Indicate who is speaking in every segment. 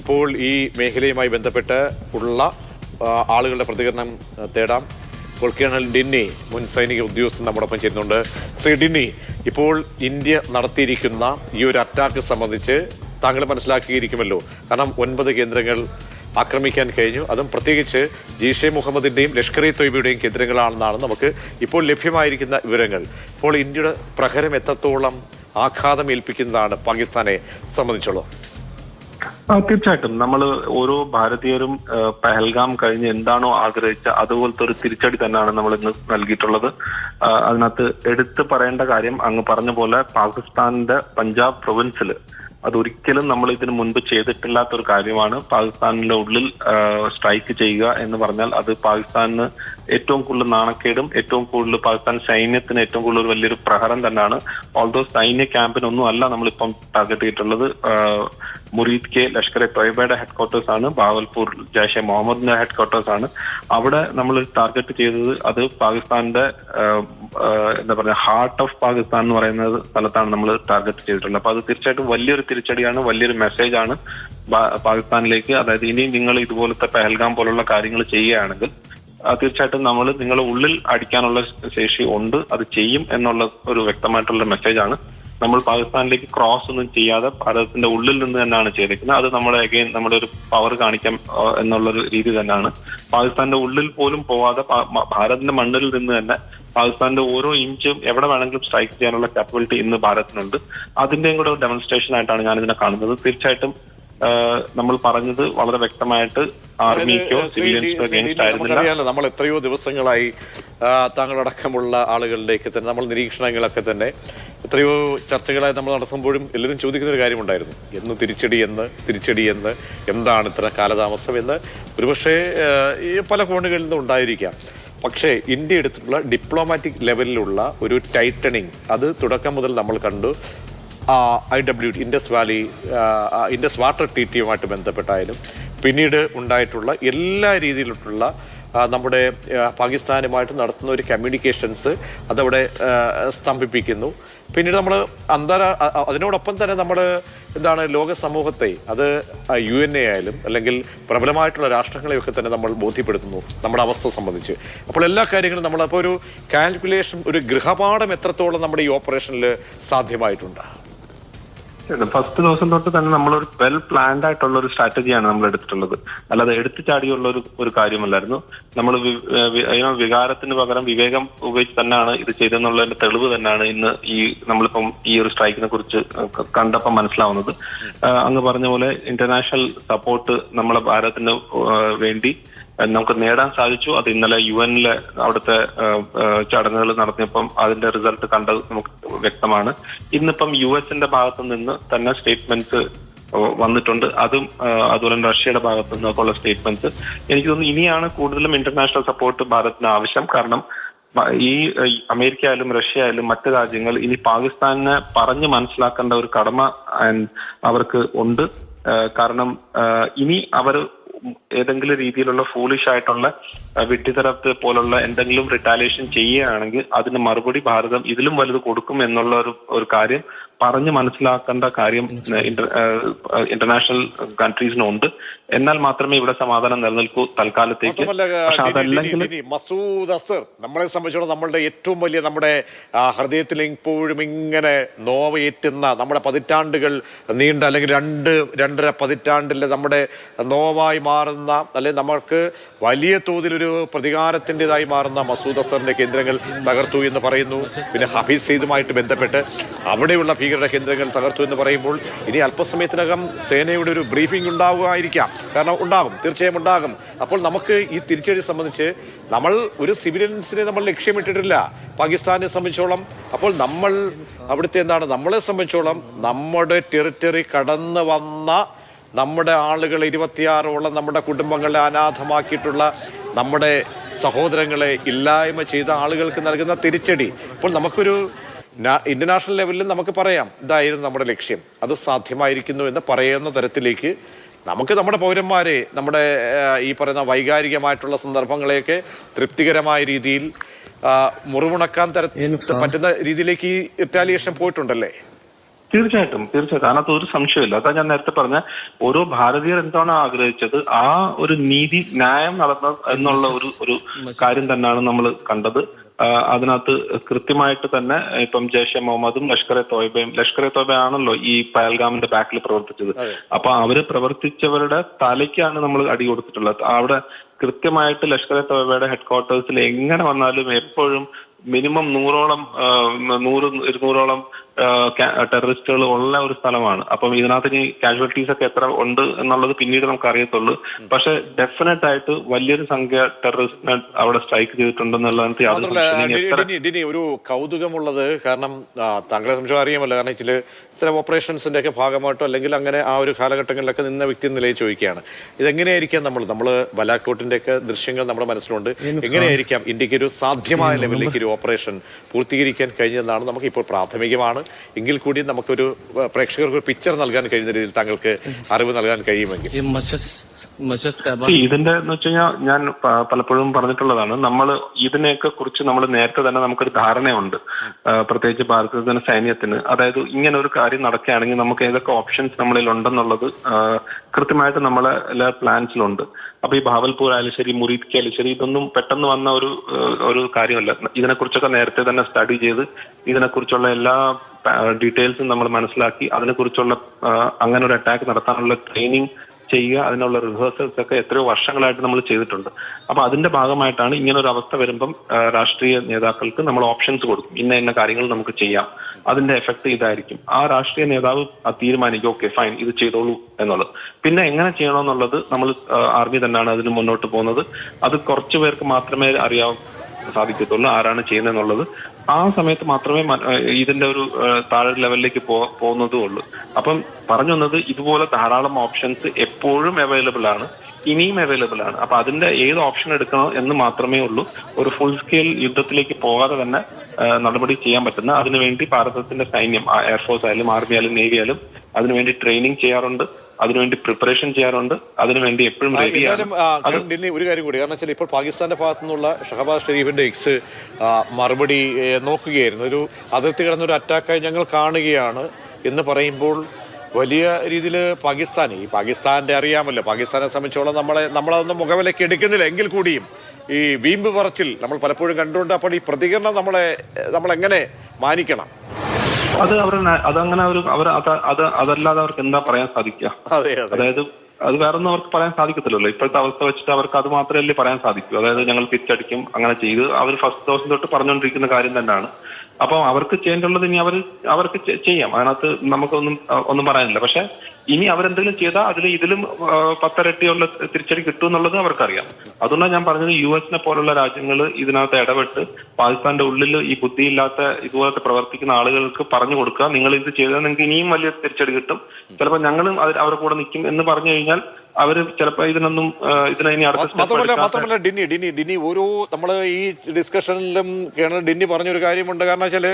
Speaker 1: ഇപ്പോൾ ഈ മേഖലയുമായി ബന്ധപ്പെട്ട് ഉള്ള ആളുകളുടെ പ്രതികരണം തേടാം. ഇപ്പോൾ കേണൽ ഡിന്നി മുൻ സൈനിക ഉദ്യോഗസ്ഥൻ നമ്മോടൊപ്പം ചെയ്യുന്നുണ്ട് ശ്രീ ഡിന്നി ഇപ്പോൾ ഇന്ത്യ നടത്തിയിരിക്കുന്ന ഈ ഒരു അറ്റാക്ക് സംബന്ധിച്ച് താങ്കൾ മനസ്സിലാക്കിയിരിക്കുമല്ലോ. കാരണം ഒൻപത് കേന്ദ്രങ്ങൾ ആക്രമിക്കാൻ കഴിഞ്ഞു. അതും പ്രത്യേകിച്ച് ജീഷെ മുഹമ്മദിന്റെയും ലഷ്കർ ഇ തൊയ്ബയുടെയും കേന്ദ്രങ്ങളാണെന്നാണ് നമുക്ക് ഇപ്പോൾ ലഭ്യമായിരിക്കുന്ന വിവരങ്ങൾ. ഇപ്പോൾ ഇന്ത്യയുടെ പ്രഹരം എത്രത്തോളം ആഘാതം ഏൽപ്പിക്കുന്നതാണ് പാകിസ്ഥാനെ സംബന്ധിച്ചുള്ളത്
Speaker 2: ആ, തീർച്ചയായിട്ടും. നമ്മൾ ഓരോ ഭാരതീയരും പഹൽഗാം കഴിഞ്ഞ് എന്താണോ ആഗ്രഹിച്ച അതുപോലത്തെ ഒരു തിരിച്ചടി തന്നെയാണ് നമ്മൾ ഇന്ന് നൽകിയിട്ടുള്ളത്. അതിനകത്ത് എടുത്തു പറയേണ്ട കാര്യം അങ്ങ് പറഞ്ഞ പോലെ പാകിസ്ഥാന്റെ പഞ്ചാബ് പ്രൊവിൻസിൽ അതൊരിക്കലും നമ്മൾ ഇതിനു മുൻപ് ചെയ്തിട്ടില്ലാത്ത ഒരു കാര്യമാണ്. പാകിസ്ഥാനിന്റെ ഉള്ളിൽ സ്ട്രൈക്ക് ചെയ്യുക എന്ന് പറഞ്ഞാൽ അത് പാകിസ്ഥാനിന് ഏറ്റവും കൂടുതൽ നാണക്കേടും ഏറ്റവും കൂടുതൽ പാകിസ്ഥാൻ സൈന്യത്തിന് ഏറ്റവും കൂടുതൽ ഒരു വലിയൊരു പ്രഹരം തന്നെയാണ്. ഓൾദോ സൈന്യ ക്യാമ്പിനൊന്നും അല്ല നമ്മളിപ്പം ടാർഗറ്റ് ചെയ്തിട്ടുള്ളത് ആ, മുറീദ് കെ ലഷ്കർ എ തൊയ്ബയുടെ ഹെഡ് ക്വാർട്ടേഴ്സ് ആണ് ബാവൽപൂർ ജയ്ഷെ മുഹമ്മദിന്റെ ഹെഡ് ക്വാർട്ടേഴ്സ് ആണ്. അവിടെ നമ്മൾ ടാർഗറ്റ് ചെയ്തത് അത് പാകിസ്ഥാന്റെ എന്താ പറയുക ഹാർട്ട് ഓഫ് പാകിസ്ഥാൻ എന്ന് പറയുന്ന സ്ഥലത്താണ് നമ്മൾ ടാർഗറ്റ് ചെയ്തിട്ടുള്ളത്. അപ്പൊ അത് തീർച്ചയായിട്ടും വലിയൊരു തിരിച്ചടിയാണ് വലിയൊരു മെസ്സേജ് ആണ് പാകിസ്ഥാനിലേക്ക്. അതായത് ഇനി നിങ്ങൾ ഇതുപോലത്തെ പെഹൽഗാം പോലുള്ള കാര്യങ്ങൾ ചെയ്യുകയാണെങ്കിൽ തീർച്ചയായിട്ടും നമ്മൾ നിങ്ങളുടെ ഉള്ളിൽ അടിക്കാനുള്ള ശേഷി ഉണ്ട് അത് ചെയ്യും എന്നുള്ള ഒരു വ്യക്തമായിട്ടുള്ള മെസ്സേജ് ആണ്. നമ്മൾ പാകിസ്ഥാനിലേക്ക് ക്രോസ് ഒന്നും ചെയ്യാതെ ഭാരതത്തിന്റെ ഉള്ളിൽ നിന്ന് തന്നെയാണ് ചെയ്തിരിക്കുന്നത്. അത് നമ്മളെ അഗൈൻ നമ്മുടെ ഒരു പവർ കാണിക്കാം എന്നുള്ള ഒരു രീതി തന്നെയാണ്. പാകിസ്ഥാന്റെ ഉള്ളിൽ പോലും പോവാതെ ഭാരതത്തിന്റെ മണ്ണിൽ നിന്ന് തന്നെ പാകിസ്ഥാന്റെ ഓരോ ഇഞ്ചും എവിടെ വേണമെങ്കിലും സ്ട്രൈക്ക് ചെയ്യാനുള്ള കാപ്പബിലിറ്റി ഇന്ന് ഭാരതത്തിനുണ്ട്. അതിന്റെയും കൂടെ ഒരു ഡെമോൺസ്ട്രേഷൻ ആയിട്ടാണ് ഞാൻ ഇതിനെ കാണുന്നത്. തീർച്ചയായിട്ടും നമ്മൾ പറഞ്ഞത് വളരെ വ്യക്തമായിട്ട് ആർമിക്കോ സിവിലിയൻസ്
Speaker 1: നമുക്കറിയാലോ നമ്മൾ എത്രയോ ദിവസങ്ങളായി താങ്കളടക്കമുള്ള ആളുകളിലേക്ക് തന്നെ നമ്മൾ നിരീക്ഷണങ്ങളൊക്കെ തന്നെ എത്രയോ ചർച്ചകളായി നമ്മൾ നടത്തുമ്പോഴും എല്ലാവരും ചോദിക്കുന്ന ഒരു കാര്യമുണ്ടായിരുന്നു. എന്ന് തിരിച്ചടി എന്ന് തിരിച്ചടി എന്ന് എന്താണ് ഇത്ര കാലതാമസം എന്ന്? ഒരുപക്ഷെ പല കോണുകളിൽ നിന്നും ഉണ്ടായിരിക്കാം. പക്ഷേ ഇന്ത്യ എടുത്തിട്ടുള്ള ഡിപ്ലോമാറ്റിക് ലെവലിലുള്ള ഒരു ടൈറ്റണിങ് അത് തുടക്കം മുതൽ നമ്മൾ കണ്ടു. I W T Indus valley Indus water ട്രീറ്റിയുമായിട്ട് ബന്ധപ്പെട്ടായാലും പിന്നീട് ഉണ്ടായിട്ടുള്ള എല്ലാ രീതിയിലുള്ള നമ്മുടെ പാകിസ്ഥാനുമായിട്ട് നടത്തുന്ന ഒരു കമ്മ്യൂണിക്കേഷൻസ് അതവിടെ സ്തംഭിപ്പിക്കുന്നു. പിന്നീട് നമ്മൾ അന്താരാ അതിനോടൊപ്പം തന്നെ നമ്മൾ എന്താണ് ലോക സമൂഹത്തെ അത് യു എൻ എ ആയാലും അല്ലെങ്കിൽ പ്രബലമായിട്ടുള്ള രാഷ്ട്രങ്ങളെയൊക്കെ തന്നെ നമ്മൾ ബോധ്യപ്പെടുത്തുന്നു നമ്മുടെ അവസ്ഥ സംബന്ധിച്ച്. അപ്പോൾ എല്ലാ കാര്യങ്ങളും നമ്മൾ അപ്പോൾ ഒരു കാൽക്കുലേഷൻ ഒരു ഗൃഹപാഠം എത്രത്തോളം നമ്മുടെ ഈ ഓപ്പറേഷനിൽ സാധ്യമായിട്ടുണ്ട്?
Speaker 2: ഫസ്റ്റ് ദിവസം തൊട്ട് തന്നെ നമ്മളൊരു വെൽ പ്ലാൻഡ് ആയിട്ടുള്ള ഒരു സ്ട്രാറ്റജിയാണ് നമ്മൾ എടുത്തിട്ടുള്ളത്. അല്ലാതെ എടുത്തു ചാടിയുള്ള ഒരു ഒരു കാര്യമല്ലായിരുന്നു. നമ്മൾ വികാരത്തിന് പകരം വിവേകം ഉപയോഗിച്ച് തന്നെയാണ് ഇത് ചെയ്തെന്നുള്ളതിന്റെ തെളിവ് തന്നെയാണ് ഇന്ന് ഈ നമ്മളിപ്പം ഈ ഒരു സ്ട്രൈക്കിനെ കുറിച്ച് ക- കണ്ടപ്പം മനസ്സിലാവുന്നത്. അങ്ങ് പറഞ്ഞ പോലെ ഇന്റർനാഷണൽ സപ്പോർട്ട് നമ്മളെ ഭാരതത്തിന് വേണ്ടി നമുക്ക് നേടാൻ സാധിച്ചു. അത് ഇന്നലെ യു എനിലെ അവിടുത്തെ ചടങ്ങുകൾ നടത്തിയപ്പം അതിന്റെ റിസൾട്ട് കണ്ടത് നമുക്ക് വ്യക്തമാണ്. ഇന്നിപ്പം യു എസിന്റെ ഭാഗത്തു നിന്ന് തന്നെ സ്റ്റേറ്റ്മെന്റ്സ് വന്നിട്ടുണ്ട്. അതും അതുപോലെ തന്നെ റഷ്യയുടെ ഭാഗത്തു നിന്നൊക്കെയുള്ള സ്റ്റേറ്റ്മെന്റ്സ് എനിക്ക് തോന്നുന്നു ഇനിയാണ് കൂടുതലും ഇന്റർനാഷണൽ സപ്പോർട്ട് ഭാരതത്തിന് ആവശ്യം. കാരണം ഈ അമേരിക്ക ആയാലും റഷ്യ ആയാലും മറ്റ് രാജ്യങ്ങൾ ഇനി പാകിസ്ഥാനെ പറഞ്ഞു മനസ്സിലാക്കേണ്ട ഒരു കടമ അവർക്ക് ഉണ്ട്. കാരണം ഇനി അവർ ഏതെങ്കിലും രീതിയിലുള്ള ഫൂളിഷ് ആയിട്ടുള്ള ആ, വിഡ്ഢിത്തരത്ത് പോലുള്ള എന്തെങ്കിലും റിട്ടാലിയേഷൻ ചെയ്യുകയാണെങ്കിൽ അതിന് മറുപടി ഭാരതം ഇതിലും വലുത് കൊടുക്കും എന്നുള്ള ഒരു ഒരു കാര്യം പറഞ്ഞ് മനസ്സിലാക്കേണ്ട കാര്യം ഇന്റർനാഷണൽ കൺട്രീസിനുണ്ട് എന്നാൽ മാത്രമേ ഇവിടെ സമാധാനം നിലനിൽക്കൂ തൽക്കാലത്തേക്ക്. പക്ഷെ അതല്ലെങ്കിൽ
Speaker 1: മസൂദ് അസ്തർ നമ്മളെ സംബന്ധിച്ചിടത്തോളം നമ്മളുടെ ഏറ്റവും വലിയ നമ്മുടെ ഹൃദയത്തിൽ ഇപ്പോഴും ഇങ്ങനെ നോവയേറ്റുന്ന നമ്മുടെ പതിറ്റാണ്ടുകൾ നീണ്ട അല്ലെങ്കിൽ രണ്ട് രണ്ടര പതിറ്റാണ്ടിൽ നമ്മുടെ നോവായി മാറുന്ന അല്ലെങ്കിൽ നമുക്ക് വലിയ തോതിലൊരു പ്രതികാരത്തിന്റെതായി മാറുന്ന മസൂദ് അസറിന്റെ കേന്ദ്രങ്ങൾ തകർത്തു എന്ന് പറയുന്നു. പിന്നെ ഹഫീസ് സെയ്ദുമായിട്ട് ബന്ധപ്പെട്ട് അവിടെയുള്ള ഭീകര കേന്ദ്രങ്ങൾ തകർത്തു എന്ന് പറയുമ്പോൾ ഇനി അല്പസമയത്തിനകം സേനയുടെ ഒരു ബ്രീഫിംഗ് ഉണ്ടാവുകയായിരിക്കാം. കാരണം ഉണ്ടാകും തീർച്ചയായും ഉണ്ടാകും. അപ്പോൾ നമുക്ക് ഈ തിരിച്ചടി സംബന്ധിച്ച് നമ്മൾ ഒരു സിവിലിയൻസിനെ നമ്മൾ ലക്ഷ്യമിട്ടിട്ടില്ല. പാകിസ്ഥാനെ സംബന്ധിച്ചോളം. അപ്പോൾ നമ്മൾ അവിടുത്തെ എന്താണ്? നമ്മളെ സംബന്ധിച്ചോളം നമ്മുടെ ടെറിറ്ററി കടന്നു വന്ന നമ്മുടെ ആളുകൾ ഇരുപത്തിയാറോളം നമ്മുടെ കുടുംബങ്ങളെ അനാഥമാക്കിയിട്ടുള്ള നമ്മുടെ സഹോദരങ്ങളെ ഇല്ലായ്മ ചെയ്ത ആളുകൾക്ക് നൽകുന്ന തിരിച്ചടി. ഇപ്പോൾ നമുക്കൊരു ഇന്റർനാഷണൽ ലെവലിൽ നമുക്ക് പറയാം ഇതായിരുന്നു നമ്മുടെ ലക്ഷ്യം. അത് സാധ്യമായിരിക്കുന്നു എന്ന് പറയുന്ന തരത്തിലേക്ക് നമുക്ക് നമ്മുടെ പൗരന്മാരെ നമ്മുടെ ഈ പറയുന്ന വൈകാരികമായിട്ടുള്ള സന്ദർഭങ്ങളെയൊക്കെ തൃപ്തികരമായ രീതിയിൽ മുറിവുണക്കാൻ തര പറ്റുന്ന രീതിയിലേക്ക് ഈ ഇറ്റാലിയേഷൻ പോയിട്ടുണ്ടല്ലേ?
Speaker 2: തീർച്ചയായിട്ടും തീർച്ചയായിട്ടും. അതിനകത്ത് ഒരു സംശയമില്ല അതാ ഞാൻ നേരത്തെ പറഞ്ഞ ഓരോ ഭാരതീയർ എന്താണ് ആഗ്രഹിച്ചത്? ആ ഒരു നീതി ന്യായം നടന്ന എന്നുള്ള ഒരു ഒരു കാര്യം തന്നെയാണ് നമ്മൾ കണ്ടത്. അതിനകത്ത് കൃത്യമായിട്ട് തന്നെ ഇപ്പം ജയ്ഷെ മുഹമ്മദും ലഷ്കർ എ തോയ്ബയും ലഷ്കർ എ തോയ്ബ ആണല്ലോ ഈ പയൽഗാമിന്റെ ബാക്കിൽ പ്രവർത്തിച്ചത്. അപ്പൊ അവർ പ്രവർത്തിച്ചവരുടെ തലയ്ക്കാണ് നമ്മൾ അടി കൊടുത്തിട്ടുള്ളത്. അവിടെ കൃത്യമായിട്ട് ലഷ്കർ എ തോയ്ബയുടെ ഹെഡ് ക്വാർട്ടേഴ്സിൽ എങ്ങനെ വന്നാലും എപ്പോഴും മിനിമം നൂറോളം നൂറ് ഇരുന്നൂറോളം ടെററിസ്റ്റുകൾ ഉള്ള ഒരു സ്ഥലമാണ്. അപ്പം ഇതിനകത്ത് ഇനി കാഷ്വാലിറ്റീസ് ഒക്കെ എത്ര ഉണ്ട് എന്നുള്ളത് പിന്നീട് നമുക്ക് അറിയത്തുള്ളൂ പക്ഷെ ഡെഫിനറ്റ് ആയിട്ട് വലിയൊരു സംഖ്യ ടെററിസ്റ്റിനെ അവിടെ സ്ട്രൈക്ക് ചെയ്തിട്ടുണ്ടെന്നുള്ളതിനകത്ത് യാതൊരു
Speaker 1: ഡിനി ഒരു കൗതുകമുള്ളത് കാരണം താങ്കളെ സംശയം അറിയാമല്ലോ. കാരണം ഇതിൽ ഇത്തരം ഓപ്പറേഷൻസിന്റെ ഒക്കെ ഭാഗമായിട്ടോ അല്ലെങ്കിൽ അങ്ങനെ ആ ഒരു കാലഘട്ടങ്ങളിലൊക്കെ നിന്ന വ്യക്തി നിലയിൽ ചോദിക്കുകയാണ്. ഇതെങ്ങനെയായിരിക്കാം നമ്മൾ നമ്മൾ ബലാക്കോട്ടിന്റെ ഒക്കെ ദൃശ്യങ്ങൾ നമ്മുടെ മനസ്സിലുണ്ട്. എങ്ങനെയായിരിക്കാം ഇന്ത്യയ്ക്ക് ഒരു സാധ്യമായ ലെവലിലേക്ക് ഒരു ഓപ്പറേഷൻ പൂർത്തീകരിക്കാൻ കഴിഞ്ഞതെന്നാണ് നമുക്ക് ഇപ്പോൾ പ്രാഥമികമാണ്. എങ്കിൽ കൂടി നമുക്കൊരു പ്രേക്ഷകർക്ക് ഒരു പിക്ചർ നൽകാൻ കഴിയുന്ന രീതിയിൽ താങ്കൾക്ക് അറിവ് നൽകാൻ കഴിയുമെങ്കിൽ.
Speaker 2: ഇതിന്റെ എന്ന് വെച്ച് കഴിഞ്ഞാൽ ഞാൻ പലപ്പോഴും പറഞ്ഞിട്ടുള്ളതാണ്. നമ്മൾ ഇതിനെയൊക്കെ കുറിച്ച് നമ്മൾ നേരത്തെ തന്നെ നമുക്കൊരു ധാരണയുണ്ട്. പ്രത്യേകിച്ച് ഭാരതത്തിന് സൈന്യത്തിന്. അതായത് ഇങ്ങനെ ഒരു കാര്യം നടക്കുകയാണെങ്കിൽ നമുക്ക് ഏതൊക്കെ ഓപ്ഷൻസ് നമ്മളിൽ ഉണ്ടെന്നുള്ളത് കൃത്യമായിട്ട് നമ്മളെ എല്ലാ പ്ലാൻസിലുണ്ട് അപ്പൊ ഈ ഭാവൽപൂർ ആയാലും ശരി മുറീദ്ക്ക് ആയാലും ശരി ഇതൊന്നും പെട്ടെന്ന് വന്ന ഒരു ഒരു കാര്യമല്ല. ഇതിനെക്കുറിച്ചൊക്കെ നേരത്തെ തന്നെ സ്റ്റഡി ചെയ്ത് ഇതിനെക്കുറിച്ചുള്ള എല്ലാ ഡീറ്റെയിൽസും നമ്മൾ മനസ്സിലാക്കി അതിനെക്കുറിച്ചുള്ള അങ്ങനെ ഒരു അറ്റാക്ക് നടത്താനുള്ള ട്രെയിനിങ് ചെയ്യുക അതിനുള്ള റിഹേഴ്സൽസ് ഒക്കെ എത്രയോ വർഷങ്ങളായിട്ട് നമ്മൾ ചെയ്തിട്ടുണ്ട്. അപ്പൊ അതിന്റെ ഭാഗമായിട്ടാണ് ഇങ്ങനെ ഒരു അവസ്ഥ വരുമ്പം രാഷ്ട്രീയ നേതാക്കൾക്ക് നമ്മൾ ഓപ്ഷൻസ് കൊടുക്കും. ഇന്ന ഇന്ന കാര്യങ്ങൾ നമുക്ക് ചെയ്യാം. അതിന്റെ എഫക്ട് ഇതായിരിക്കും. ആ രാഷ്ട്രീയ നേതാവ് തീരുമാനിക്കും ഓക്കെ ഫൈൻ ഇത് ചെയ്തോളൂ എന്നുള്ളത്. പിന്നെ എങ്ങനെ ചെയ്യണമെന്നുള്ളത് നമ്മൾ ആർമി തന്നെയാണ് അതിന് മുന്നോട്ട് പോകുന്നത്. അത് കുറച്ചു പേർക്ക് മാത്രമേ അറിയാവൂ സാധിക്കത്തുള്ളൂ ആരാണ് ചെയ്യുന്നതെന്നുള്ളത്. ആ സമയത്ത് മാത്രമേ ഇതിന്റെ ഒരു താഴെ ലെവലിലേക്ക് പോകുന്നതും ഉള്ളൂ. അപ്പം പറഞ്ഞു വന്നത് ഇതുപോലെ ധാരാളം ഓപ്ഷൻസ് എപ്പോഴും അവൈലബിൾ ആണ് ഇനിയും അവൈലബിൾ ആണ്. അപ്പൊ അതിന്റെ ഏത് ഓപ്ഷൻ എടുക്കണം എന്ന് മാത്രമേ ഉള്ളൂ. ഒരു ഫുൾ സ്കെയിൽ യുദ്ധത്തിലേക്ക് പോകാതെ തന്നെ നടപടി ചെയ്യാൻ പറ്റുന്ന. അതിനുവേണ്ടി ഭാരതത്തിന്റെ സൈന്യം എയർഫോഴ്സ് ആയാലും ആർമി ആയാലും നേവി ആയാലും അതിനുവേണ്ടി ട്രെയിനിങ് ചെയ്യാറുണ്ട്. അതിനുവേണ്ടി പ്രിപ്പറേഷൻ ചെയ്യാറുണ്ട്. അതിനുവേണ്ടി എപ്പോഴും റെഡിയാണ്
Speaker 1: ഒരു കാര്യം കൂടി. കാരണം വെച്ചാൽ ഇപ്പോൾ പാകിസ്ഥാന്റെ ഭാഗത്തു നിന്നുള്ള ഷഹബാസ് ഷെരീഫിന്റെ എക്സ് മറുപടി നോക്കുകയായിരുന്നു. ഒരു അതിർത്തി കിടന്നൊരു അറ്റാക്കായി ഞങ്ങൾ കാണുകയാണ് എന്ന് പറയുമ്പോൾ വലിയ രീതിയിൽ പാകിസ്ഥാൻ ഈ പാകിസ്ഥാന്റെ അറിയാമല്ലോ. പാകിസ്ഥാനെ സംബന്ധിച്ചോളം നമ്മളെ നമ്മളതൊന്നും മുഖവിലേക്ക് എടുക്കുന്നില്ല. എങ്കിൽ കൂടിയും ഈ വീമ്പ് പറച്ചിൽ നമ്മൾ പലപ്പോഴും കണ്ടുകൊണ്ട് അപ്പോൾ ഈ പ്രതികരണം നമ്മളെ നമ്മളെങ്ങനെ മാനിക്കണം?
Speaker 2: അത് അവർ അതങ്ങനെ അവർ അവർ അത് അത് അതല്ലാതെ അവർക്ക് എന്താ പറയാൻ സാധിക്കുക?
Speaker 1: അതെ അതെ.
Speaker 2: അതായത് അത് വേറൊന്നും അവർക്ക് പറയാൻ സാധിക്കത്തില്ലല്ലോ. ഇപ്പോഴത്തെ അവസ്ഥ വെച്ചിട്ട് അവർക്ക് അത് മാത്രമല്ലേ പറയാൻ സാധിക്കൂ. അതായത് ഞങ്ങൾ തിരിച്ചടിക്കും അങ്ങനെ ചെയ്ത് അവർ ഫസ്റ്റ് ദിവസം തൊട്ട് പറഞ്ഞുകൊണ്ടിരിക്കുന്ന കാര്യം തന്നെയാണ്. അപ്പം അവർക്ക് ചെയ്യേണ്ടുള്ളത് ഇനി അവർ അവർക്ക് ചെയ്യാം. അതിനകത്ത് നമുക്കൊന്നും ഒന്നും പറയാനില്ല. പക്ഷെ ഇനി അവരെന്തെങ്കിലും ചെയ്താൽ അതിൽ ഇതിലും പത്തരട്ടിയുള്ള തിരിച്ചടി കിട്ടും എന്നുള്ളത് അവർക്കറിയാം. അതുകൊണ്ടാണ് ഞാൻ പറഞ്ഞത് യു എസിനെ പോലുള്ള രാജ്യങ്ങൾ ഇതിനകത്ത് ഇടപെട്ട് പാകിസ്ഥാന്റെ ഉള്ളിൽ ഈ ബുദ്ധിയില്ലാത്ത ഇതുപോലത്തെ പ്രവർത്തിക്കുന്ന ആളുകൾക്ക് പറഞ്ഞു കൊടുക്കുക. നിങ്ങൾ ഇത് ചെയ്താൽ നിങ്ങൾക്ക് ഇനിയും വലിയ തിരിച്ചടി കിട്ടും. ചിലപ്പോൾ ഞങ്ങളും അവരുടെ കൂടെ നിൽക്കും എന്ന് പറഞ്ഞു കഴിഞ്ഞാൽ അവർ ചിലപ്പോ ഇതിനൊന്നും ഇതിനെ ഇനി
Speaker 1: മാത്രമല്ല മാത്രമല്ല ഡിന്നി ഡിന്നി ഡിന്നി ഓരോ നമ്മൾ ഈ ഡിസ്കഷനിലും കേണൽ ഡിന്നി പറഞ്ഞൊരു കാര്യമുണ്ട്. കാരണം വെച്ചാൽ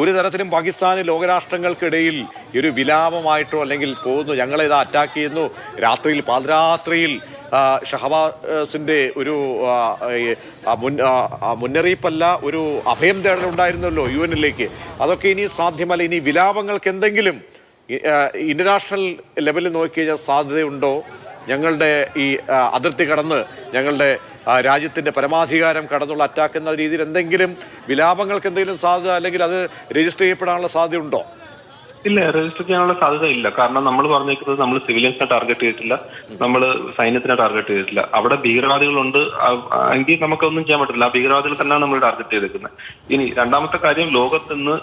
Speaker 1: ഒരു തരത്തിലും പാകിസ്ഥാന് ലോകരാഷ്ട്രങ്ങൾക്കിടയിൽ ഒരു വിലാപമായിട്ടോ അല്ലെങ്കിൽ പോകുന്നു ഞങ്ങളെ ഇത് അറ്റാക്ക് ചെയ്യുന്നു. രാത്രിയിൽ പാതിരാത്രിയിൽ ഷഹബാസിന്റെ ഒരു മുന്നറിയിപ്പല്ല ഒരു അഭയം തേടലുണ്ടായിരുന്നല്ലോ യു എന്നിലേക്ക്. അതൊക്കെ ഇനി സാധ്യമല്ല. ഇനി വിലാപങ്ങൾക്ക് എന്തെങ്കിലും ഇന്റർനാഷണൽ ലെവലിൽ നോക്കിക്കഴിഞ്ഞാൽ സാധ്യതയുണ്ടോ? ഞങ്ങളുടെ ഈ അതിർത്തി കടന്ന് ഞങ്ങളുടെ രാജ്യത്തിന്റെ പരമാധികാരം കടന്നുള്ള അറ്റാക്ക് എന്ന രീതിയിൽ എന്തെങ്കിലും വിലാപങ്ങൾക്ക് എന്തെങ്കിലും സാധ്യത അല്ലെങ്കിൽ അത് രജിസ്റ്റർ ചെയ്യപ്പെടാനുള്ള സാധ്യതയുണ്ടോ?
Speaker 2: ഇല്ല രജിസ്റ്റർ ചെയ്യാനുള്ള സാധ്യത ഇല്ല. കാരണം നമ്മൾ പറഞ്ഞേക്കുന്നത് നമ്മൾ സിവിലിയൻസിനെ ടാർഗറ്റ് ചെയ്തിട്ടില്ല. നമ്മൾ സൈന്യത്തിനെ ടാർഗറ്റ് ചെയ്തിട്ടില്ല. അവിടെ ഭീകരവാദികളുണ്ട്. എങ്കിൽ നമുക്കൊന്നും ചെയ്യാൻ പറ്റില്ല ആ ഭീകരവാദികൾ തന്നെയാണ് നമ്മൾ ടാർഗറ്റ് ചെയ്തേക്കുന്നത്. ഇനി രണ്ടാമത്തെ കാര്യം ലോകത്ത് നിന്ന്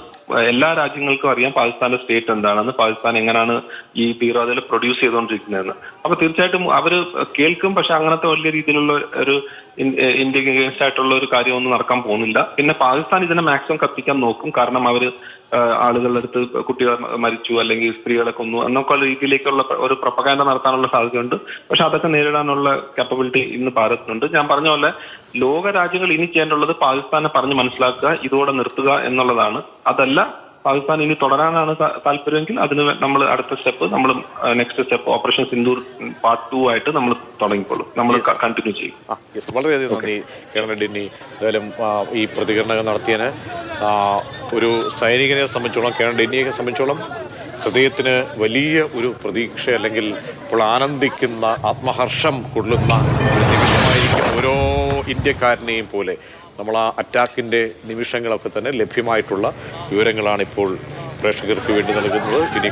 Speaker 2: എല്ലാ രാജ്യങ്ങൾക്കും അറിയാം പാകിസ്ഥാന്റെ സ്റ്റേറ്റ് എന്താണെന്ന് പാകിസ്ഥാൻ എങ്ങനെയാണ് ഈ തീവ്രവാദികൾ പ്രൊഡ്യൂസ് ചെയ്തുകൊണ്ടിരിക്കുന്നതെന്ന്. അപ്പൊ തീർച്ചയായിട്ടും അവർ കേൾക്കും പക്ഷെ അങ്ങനത്തെ വലിയ രീതിയിലുള്ള ഒരു ഇന്ത്യയ്ക്ക് അഗേൻസ്റ്റ് ആയിട്ടുള്ള ഒരു കാര്യമൊന്നും നടക്കാൻ പോകുന്നില്ല. പിന്നെ പാകിസ്ഥാൻ ഇതിനെ മാക്സിമം കത്തിക്കാൻ നോക്കും. കാരണം അവർ ആളുകളുടെ അടുത്ത് കുട്ടികൾ മരിച്ചു അല്ലെങ്കിൽ സ്ത്രീകളെ കൊന്നു എന്നൊക്കെ രീതിയിലേക്കുള്ള ഒരു പ്രൊപ്പകാൻഡ നടത്താനുള്ള സാധ്യതയുണ്ട്. പക്ഷെ അതൊക്കെ നേരിടാനുള്ള കാപ്പബിലിറ്റി ഇന്ന് ഭാരതത്തിനുണ്ട് ഞാൻ പറഞ്ഞ പോലെ ലോക രാജ്യങ്ങൾ ഇനി ചെയ്യേണ്ടുള്ളത് പാകിസ്ഥാനെ പറഞ്ഞ് മനസ്സിലാക്കുക ഇതോടെ നിർത്തുക എന്നുള്ളതാണ്. അതല്ല പാകിസ്ഥാൻ ഇനി തുടരാനാണ് താല്പര്യമെങ്കിൽ അതിന് നമ്മൾ അടുത്ത സ്റ്റെപ്പ് നമ്മൾ next step operation Sindoor part two ആയിട്ട് നമ്മൾ തുടങ്ങിക്കോളും. നമ്മൾ കണ്ടിന്യൂ ചെയ്യും.
Speaker 1: വളരെയധികം നന്ദി കേരള ഡിന്നി. എന്തായാലും ഈ പ്രതികരണങ്ങൾ നടത്തിയതിന് ഒരു സൈനികനെ സംബന്ധിച്ചോളം കേരള ഡിന്നിയെ സംബന്ധിച്ചോളം ഹൃദയത്തിന് വലിയ ഒരു പ്രതീക്ഷ അല്ലെങ്കിൽ ഇപ്പോൾ ആനന്ദിക്കുന്ന ആത്മഹർഷം കൊള്ളുന്ന ഒരു നിമിഷമായിരിക്കും ഓരോ ഇന്ത്യക്കാരനെയും പോലെ. നമ്മൾ ആ അറ്റാക്കിന്റെ നിമിഷങ്ങളൊക്കെ തന്നെ ലഭ്യമായിട്ടുള്ള വിവരങ്ങളാണ് ഇപ്പോൾ പ്രേക്ഷകർക്ക് വേണ്ടി നൽകുന്നത്. ഇനി